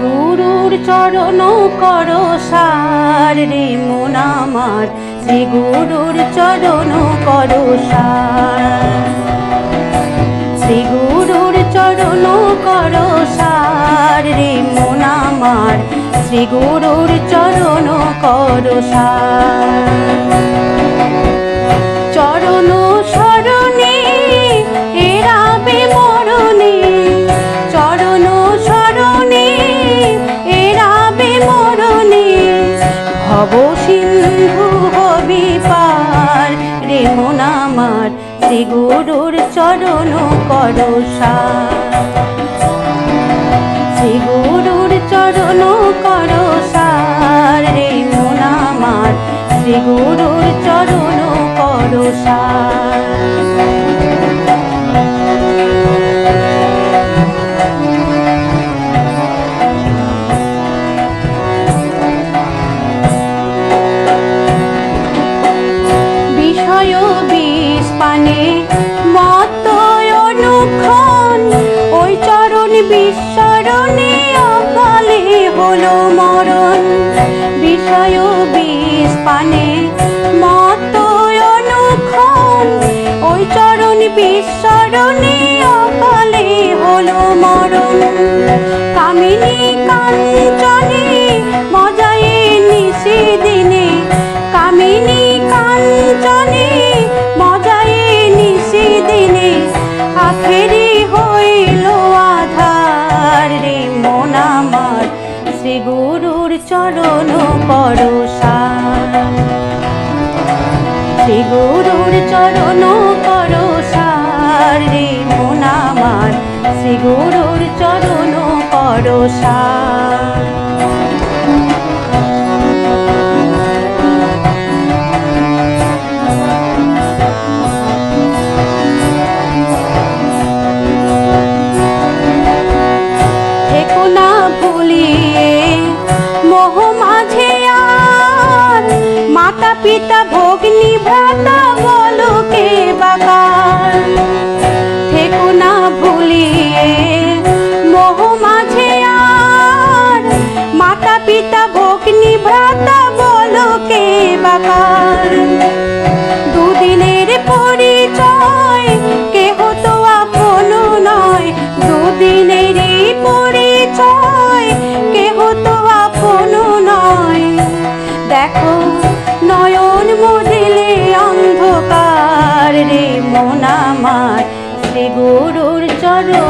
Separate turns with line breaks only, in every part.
গুরুর চরণ কর সার রে মন আমার। শ্রী গুরুর চরণ কর সার। শ্রী গুরুর চরণ কর সার রে মন আমার। শ্রী গুরুর চরণ কর সার। ভব সিন্ধু হবি পার। রে মন শ্রী গুরুর চরণ কর শ্রী গুরুর চরণ কর সার। রে মন শ্রী গুরুর চরণ কর বিষয় বিষ পানে। মত অনুক্ষণ, ওই চরণ বিস্মরণে অকালে হলো মরণ। বিষয় বিষ পানে মত অনুক্ষণ, ওই চরণ বিস্মরণে অকালে হলো মরণ। কামিনী কাঞ্চনে গুরুর চরণ পরশা। শ্রী গুরুর চরণ করো সার রে শ্রী গুরুর চরণ করো पिता भोगनी निभाता वो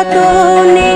রতনে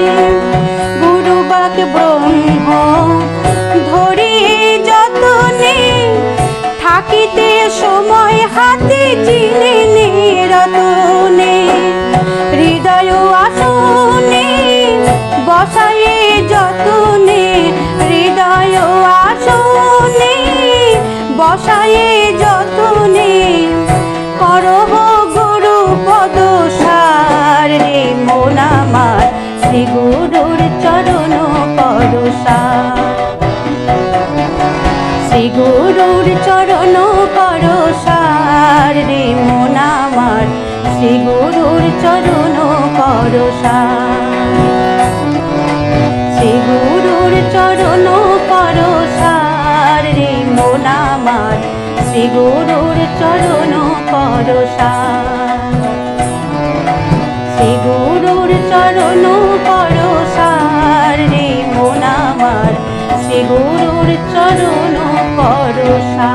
গুরুর চরণ করো সার রে মন আমার। শ্রী গুরুর চরণ করো সার শ্রী গুরুর চরণ করো সার রে মন আমার। শ্রী গুরুর চরণ করো সার শ্রী গুরুর চরণ পরশা।